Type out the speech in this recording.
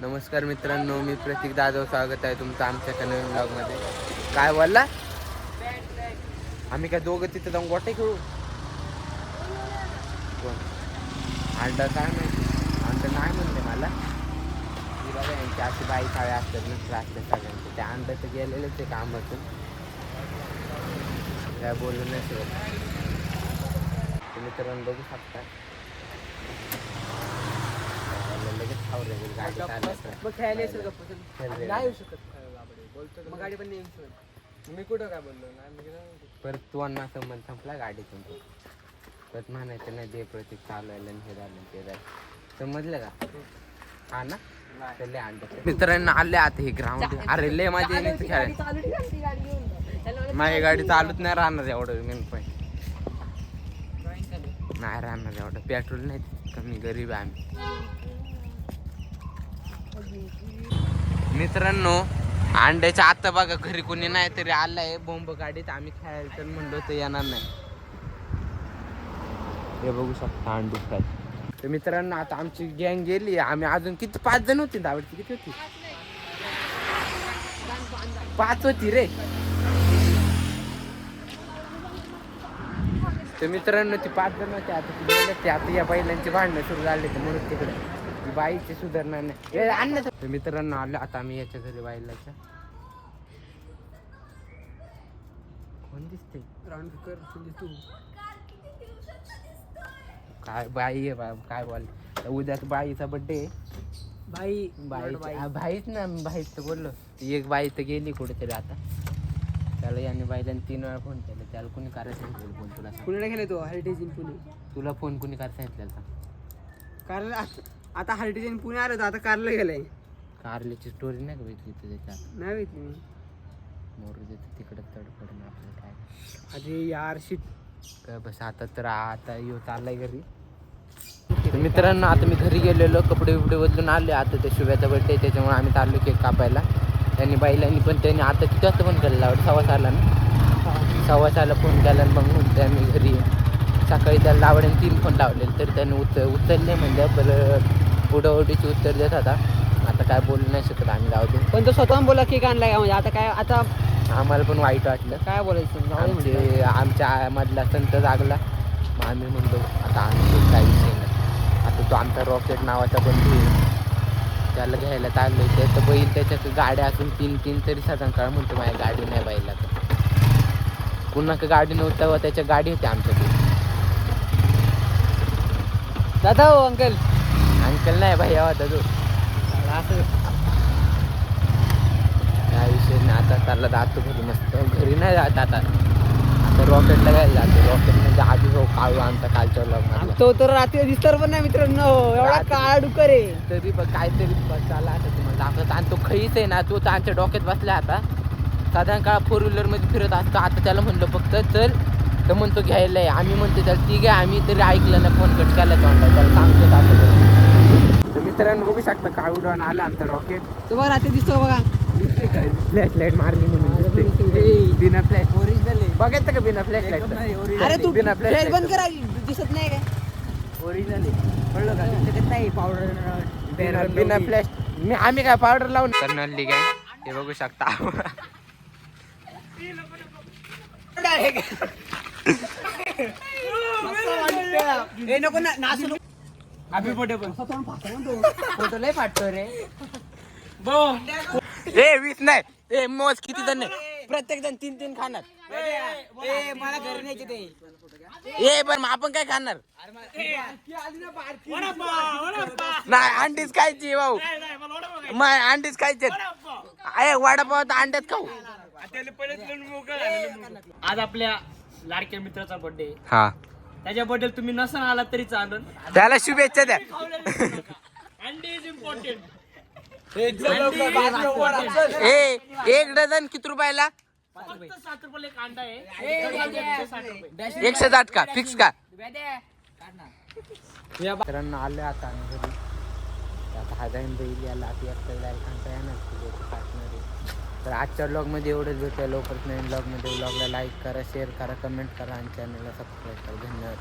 नमस्कार मित्रांनो मी प्रतीक जाधव स्वागत आहे तुमचं आमच्या नवीन ब्लॉगमध्ये काय बोलला? आम्ही काय दोघं तिथं जाऊन गोटे खेळू? कोण? अंडा काय माहिती? अंडा नाही म्हणले मला. ती बघा यांची अशी बाई साळे असतात मित्र असतात सगळ्यांचे. ते अंडा तर गेलेलेच आहे कामातून. काय बोलू नाही शकत मित्रांनो बघू शकता लगेच खाऊ लागेल गाडी चालवायचं. मग खेळायला असेल गप्प चल. खेळ रे. नाही येऊ शकत खेळायला गाडी. बोलतो मग गाडी पण नाही येऊ शकत मी कुठं काय बोललो नाही मी गेलो. परत तू अण्णा संबंध संपला गाडीतून तो परत म्हणायचं नाही दे प्रतीक चालवायला आणि हे झालं ते झालं समजलं का हा ना. तर लय मित्रांनो आले आता हे ग्राउंड अरे लय माझी खेळायला चालू ठेवा, ती गाडी घेऊन जा. त्याला मला माझी गाडी चालूच नाही राहणार एवढं मेन पण चालू. नाही राहणार एवढं पेट्रोल नाही कमी गरीब आहे आम्ही मित्रांनो अंड्याच्या आता बघा घरी कोणी नाही तरी आलाय. बोंब गाडीत आम्ही खेळायला तर म्हणलो तर येणार नाही. हे बघू शकता अंडू फ्राय तर मित्रांनो आता आमची गँग गेली. आम्ही अजून किती पाच जण होती? दावडची किती होती? पाच होती रे. तर मित्रांनो ती पाच जण होते. आता ती गेले ते आता या बैलांची भांडणं सुरू झाली तर म्हणून तिकडे. बाईची सुधारणा नाही ए, आण ना तर मित्रांनो आलो. आता आम्ही याच्या घरी बाईलाच्या कोण दिसते. काय बाई आहे बा काय बोल उद्या बाईचा बर्थडे बाई. बाई. बाई. बाईच ना बाईच तर बोललो. एक बाई तर गेली कुठेतरी आता. त्याला याने बाईला तीन वेळा फोन केला. त्याला कोणी करायला सांगितलं फोन तुला पुण्याला गेले तो हरिटेज पुणे. तुला फोन कोणी करायला सांगितलेला सांग. कारला आता हरिटेज इन पुणे आलं होतं, आता कारला गेलाय. कारल्याची स्टोरी नाही का बघितली त्याच्यात? नाही माहिती मी. मोरू देते तिकडं तडपडून आपलं काय? अरे यार शिट काय बस आता तर आता येऊ चाललाय घरी. तर मित्रांनो आता मी घरी गेलेलो कपडे बिपडे बदलून आले. आता त्या शुभ्याचा बर्थडे त्याच्यामुळे आम्ही चाललो केक कापायला. त्यांनी बाईलांनी पण त्यांनी आता फोन केलेला आवड सव्वा सहाला ना? सव्वा सहाला फोन केला मग म्हणते आम्ही घरी. सकाळी त्याला लावड्याने तीन फोन लावलेले तरी त्याने उच उचलले म्हणजे परत उडावडीची उत्तर देत होता. आता काय बोलू नाही शकत आम्ही दे पण तो स्वतःहून बोला का म्हणजे आता काय आता आम्हाला पण वाईट वाटलं. काय बोलायचं? जाऊ दे म्हणलं. आमचे आमच्या मधला संत जागला. मग आम्ही म्हणलो आता आम्ही काही विषय नाही. आता तो आमचा रॉकेट नावाचा बंधू आहे. त्याला घ्यायला चाललोय. त्याचं बैल त्याच्यात गाड्या असून तीन तीन तरी साधारण काळ म्हणतो माझ्या गाडी नाही बैला तर पुन्हा का गाडी नव्हता व त्याच्या गाडी होती आमच्याकडे. दादा हो अंकल. अंकल नाही भाई होता तो. असं काय विषय नाही आता त्याला जातो घरी मस्त. घरी नाही जात आता. आता रॉकेटला काय जातो. रॉकेट म्हणजे आधी भाऊ काळू आमचा कालच्या लग्नात तो तर रात्री दिसतर पण नाही मित्रांनो. एवढा काळा डुकर आहे. तरी पण काहीतरी चालला आता तुम्हाला दाखवत. आणि तो खईच आहे ना तो त्यांच्या डोक्यात बसला आता. साधारण काळ फोर व्हीलरमध्ये फिरत असतो. आता त्याला म्हणलं फक्त चल. तर म्हणतो घ्यायला आहे. आम्ही म्हणतो त्याला ती घ्या आम्ही तरी ऐकलं ना फोन कट केला तोंडा आता मित्रांनो बघू शकता काळू डॉन आला आमचा रॉकेट तुम्हाला रात्री दिसतो बघा. फ्लॅश लाइट मारली म्हणून दिसते. बिना फ्लॅश ओरिजिनल बघायचं का बिना फ्लॅश लाइट अरे तू बिना फ्लॅश बंद करा दिसत नाही काय? ओरिजिनल आहे. कळलं का? त्याच्यात नाही पावडर बिना फ्लॅश मी आम्ही काय पावडर लावून तर नल्ली काय? हे बघू शकता. हे नको ना नाचू पण फोटो लय फाटतो रे. ए वीस नाही. ए मोज किती जण नाही प्रत्येक जण तीन तीन खाणार. ए मला घरी न्यायचे ते. ए पण मग आपण काय खाणार? नाही अंडीच खायची भाऊ. मग अंडीच खायचे. अरे वडापाव तर अंड्यात खाऊ. आज आपल्या लाडक्या मित्राचा बर्थडे हा. त्याच्याबद्दल तुम्ही नसन आलात तरी चालेल त्याला शुभेच्छा द्या. अंडी इज इम्पॉर्टंट ए एक डझन किती रुपयाला? फक्त सात रुपयाला एक अंडा आहे. साठ रुपये एकशे साठ का? फिक्स का? मित्रांनो आले आता आम्ही घरी. आता हा जाईन बैल याला आता एकटा जायला सांगता येणार आहे. तर आजच्या ब्लॉगमध्ये एवढंच भेटूया. लवकरच नवीन ब्लॉगमध्ये ब्लॉगला लाईक करा शेअर करा कमेंट करा आणि चॅनलला सबस्क्राईब करा. धन्यवाद.